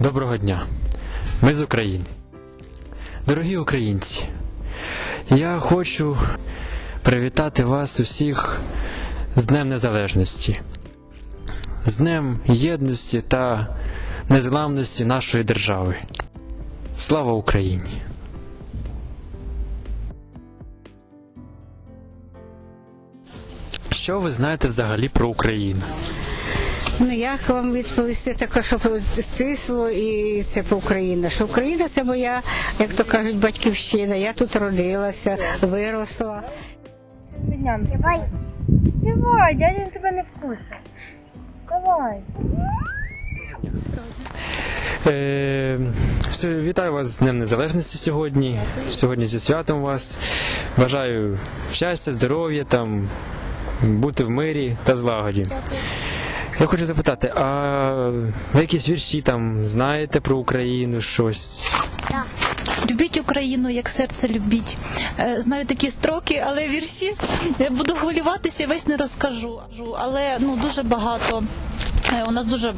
Доброго дня. Ми з України. Дорогі українці, я хочу привітати вас усіх з Днем Незалежності, з Днем єдності та незламності нашої держави. Слава Україні! Що ви знаєте взагалі про Україну? Ну як вам відповісти таке, що стисло і це по Україна? Що Україна це моя, як то кажуть, батьківщина. Я тут родилася, виросла. Дням Давай. Співай, дядя тебе не вкусить. Давай. Е, вітаю вас з Днем Незалежності сьогодні. Сьогодні зі святом вас. Бажаю щастя, здоров'я, там, бути в мирі та злагоді. Я хочу запитати, а ви якісь вірші там знаєте про Україну, щось? Любіть Україну, як серце любіть. Е, Знаю такі строки, але вірші буду хвилюватися, весь не розкажу. Але ну дуже багато. Е, У нас дуже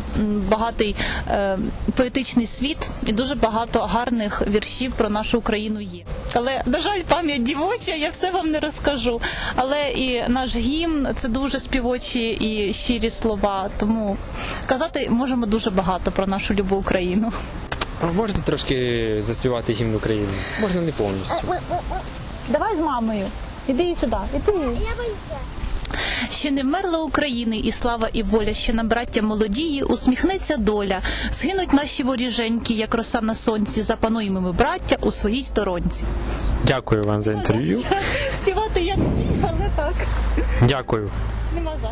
багатий е, поетичний світ і дуже багато гарних віршів про нашу Україну є. Але на жаль, пам'ять дівоча, я все вам не розкажу. Але і наш гімн це дуже співочі і щирі слова. Тому казати можемо дуже багато про нашу любу Україну. А можете трошки заспівати гімн України? Можна не повністю. Давай з мамою. Іди сюди, іди. Ще не вмерла України, і слава, і воля, ще на браття молодії, усміхнеться доля. Згинуть наші воріженьки, як роса на сонці. Запануємо ми, браття, у своїй сторонці. Дякую вам за інтерв'ю. Співати я не вмію, але так. Дякую. Нема за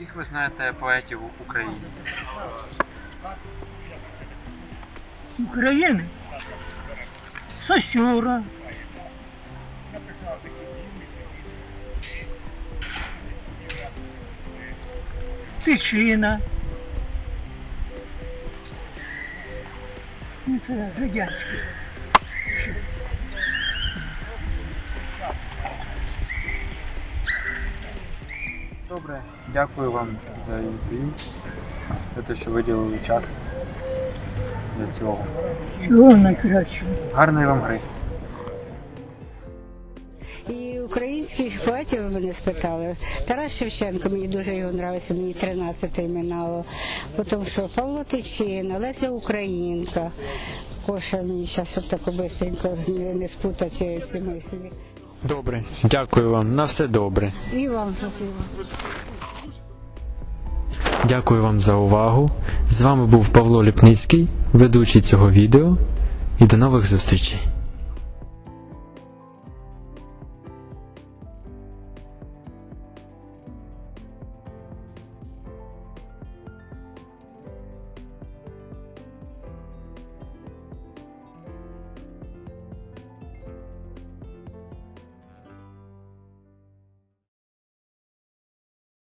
яких ви знаєте поетів України? України. Сосюра. Тичина. Ну, Це радянські. Добре, дякую вам за інтерв'ю, за те, що виділили час для цього. Всього найкращого. Гарної вам гри. І українських поетів мене спитали. Тарас Шевченко, мені дуже його нравиться, мені 13 минало. Потім що Павло Тичина, Леся Українка. Коша мені зараз тако не, не спутати ці мислі. Добре, дякую вам. На все добре. І вам спасибо. Дякую вам за увагу. З вами був Павло Ліпницький, ведучий цього відео. І до нових зустрічей.